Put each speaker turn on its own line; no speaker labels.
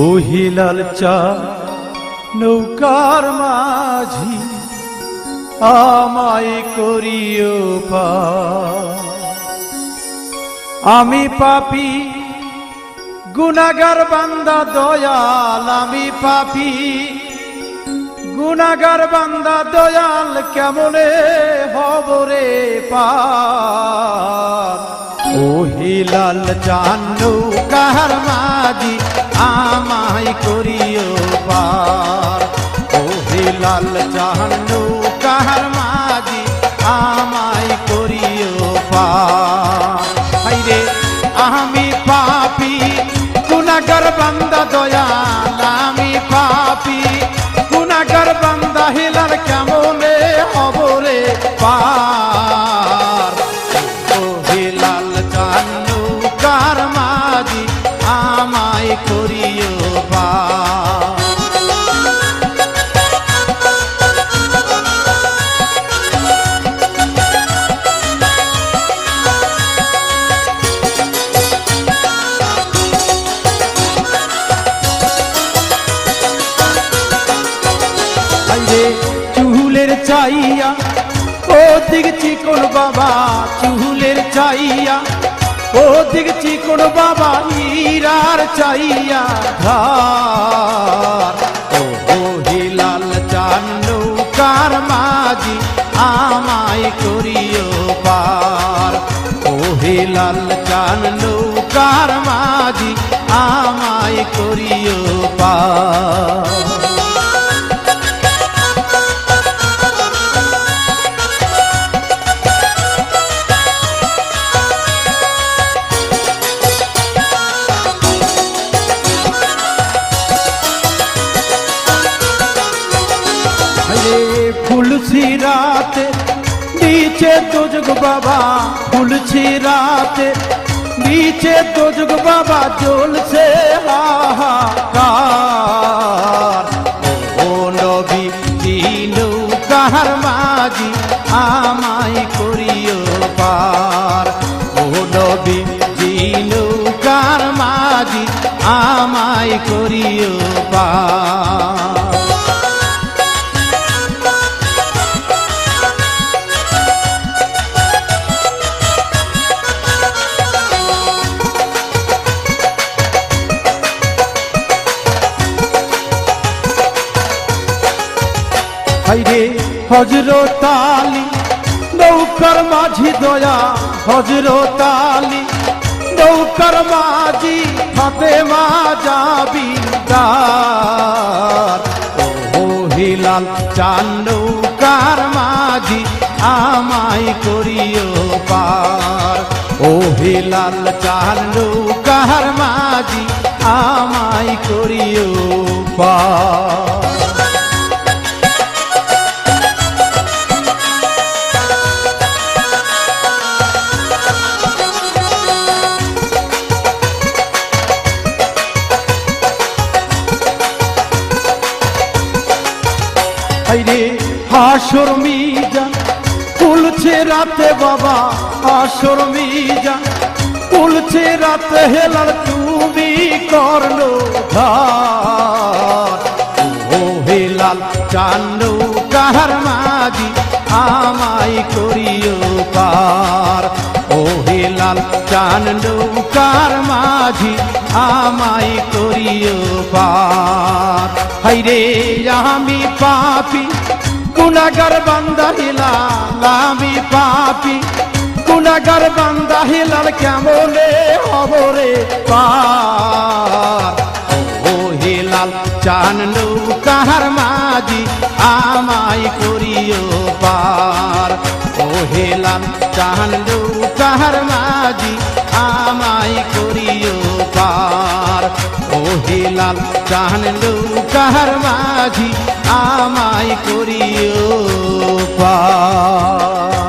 ওহিলাল চা, নৌকার মাঝি, আমায় করিও পা। আমি পাপি গুনাগার বান্দা দয়াল, আমি পাপি গুনাগার বান্দা দয়াল, কেমনে হবরে পার ও হিলাল জানু কাহার মাঝি আমায় করিও পার। ও হিলাল জানু কাহার মাঝি আমায় করিও পার। আমি পাপি গুনাগার বান্দা দয়াল, আমি পাপি গুনাগার বান্দা হিলাল কেমনে হবরে পার? ও হিলাল জানু কার মাঝি আমায় করিও চাইয়া ও দিক চিকন বাবা চুলের চাইয়া ও দিক চিকন বাবা হীরার চাইয়া ধার ও হিলাল কার মাঝি, আমায় করিও পার। ও হিলাল কার মাঝি, আমায় করিও পার। ফুলছি রাতে, নিচে তোজগ বাবা, ফুলছি রাতে, নিচে তোজগ বাবা জ্বলছে হাহাকার। ও নবী, দিনু, কাহার মাঝি আমায় করিও পার। হজরত আলী, নৌকার মাঝি দয়া, হজরত আলী। নৌকার মাঝি হাতে মা যাবি হিলাল, চান নৌকার মাঝি, আমায় করিও পার। ও হিলাল, চান নৌকার মাঝি, আমায় করিও পার। হাসর মিজা কুলছে রাতে বাবা হাসর মিজা কুলছে রাতে হেলার তুমি করল ও হেলাল চান্নু কাহার মাঝি আমায় করিও পার। ও হেলাল চান্নু কার মাঝি আমায় করিও পার। হাইরে আমি পাপি গুনাগার বান্দা হিলাল আমি পাপি। গুনাগার বান্দা হিলাল কেমনে হবরে ও হিলাল চানলু কাহার মাঝি, আমায় করিও পার। ও হিলাল চানলু কাহার মাঝি, আমায় করিও পার। হিলাল চাহান লৌকার মাঝি আমায় করিও পার।